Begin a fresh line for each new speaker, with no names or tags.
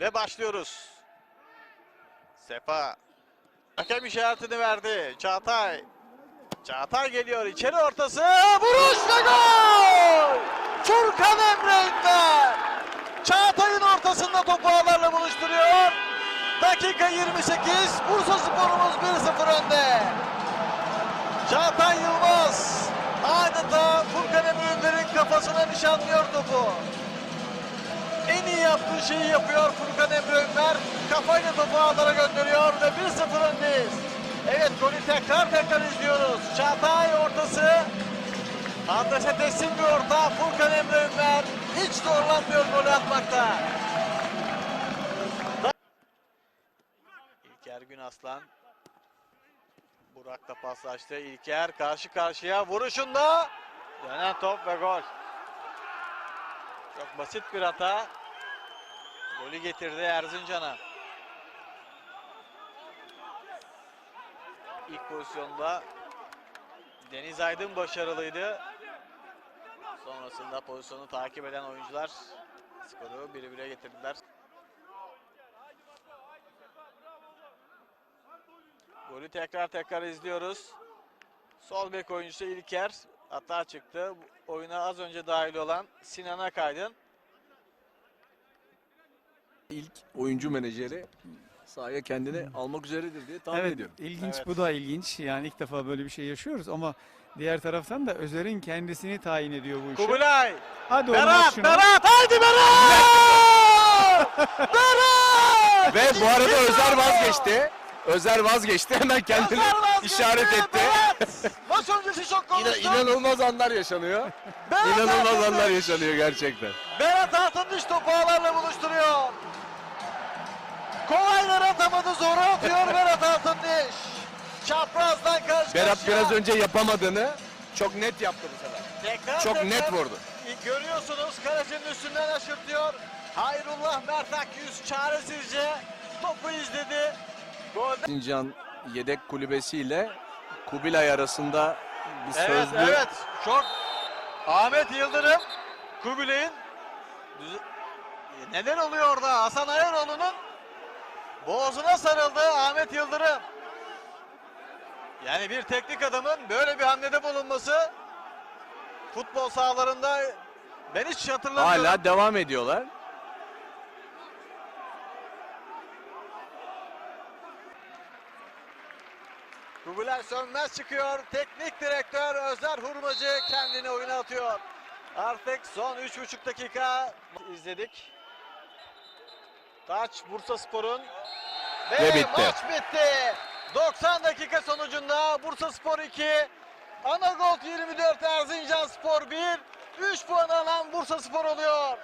Ve başlıyoruz. Sefa. Hakem işaretini verdi. Çağatay. Çağatay geliyor. içeri ortası. Vuruş ve gol! Furkan Emre Ünver. Çağatay'ın ortasında topu ağlarla buluşturuyor. Dakika 28. Bursa Spor'umuz 1-0 önde. Çağatay Yılmaz adeta Furkan Emre Ünver'in kafasına nişanlıyor topu. En iyi yaptığı şeyi yapıyor Furkan Emre Ünver. Kafayla topu ağlara gönderiyor ve 1-0 öndeyiz. Evet golü tekrar tekrar izliyoruz. Çağatay ortası. Adrese teslim bir orta. Furkan Emre Ünver hiç zorlanmıyor golü atmakta. İlker Günaslan. Burak da paslaştı. İlker karşı karşıya vuruşunda. Dönen top ve gol. Çok basit bir hata. Golü getirdi Erzincan'a. İlk pozisyonda Deniz Aydın başarılıydı. Sonrasında pozisyonu takip eden oyuncular skoru 1-1'e getirdiler. Golü tekrar tekrar izliyoruz. Sol bek oyuncusu İlker hata çıktı. Oyuna az önce dahil olan Sinan Akaydın.
İlk oyuncu menajeri sahaya kendini almak üzeredir diye tahmin
evet,
ediyorum.
ilginç
Evet.
bu da ilginç. Yani ilk defa böyle bir şey yaşıyoruz ama diğer taraftan da Özer'in kendisini tayin ediyor bu işe.
Kubilay!
Hadi
Berat!
şunu.
Berat! Haydi Berat! Berat!
Ve bu arada Özer vazgeçti. Özer vazgeçti. Hemen kendini
vazgeçti,
işaret etti.
Berat! Maç öncesi çok
İna-
konuştuk.
inanılmaz anlar yaşanıyor.
Berat
İnanılmaz anlar yaşanıyor gerçekten.
Berat Altındiş topu ağlarla buluşturuyor. Kolaylar atamadı, zoru atıyor Berat Altındiş. Çaprazdan karşı
Berat
karşıya.
biraz önce yapamadığını çok net yaptı bu sefer.
Tekrar
Çok
tekrar
net vurdu.
Görüyorsunuz kalecinin üstünden aşırtıyor. Hayrullah Mert Akyüz çaresizce topu izledi. Golden
Sincan yedek kulübesiyle Kubilay arasında bir
Evet
sözlü
evet çok Ahmet Yıldırım Kubilay'ın neler oluyor orada Hasan Ayaroğlu'nun boğazına sarıldı Ahmet Yıldırım. Yani bir teknik adamın böyle bir hamlede bulunması futbol sahalarında ben hiç hatırlamıyorum.
hala devam ediyorlar.
Kubilay Sönmez çıkıyor. Teknik direktör Özer Hurmacı kendini oyuna atıyor. Artık son 3,5 dakika izledik. Taç Bursa Spor'un ve,
Ve bitti.
maç bitti. 90 dakika sonucunda Bursa Spor 2, Anagolt 24 Erzincan Spor 1, 3 puan alan Bursa Spor oluyor.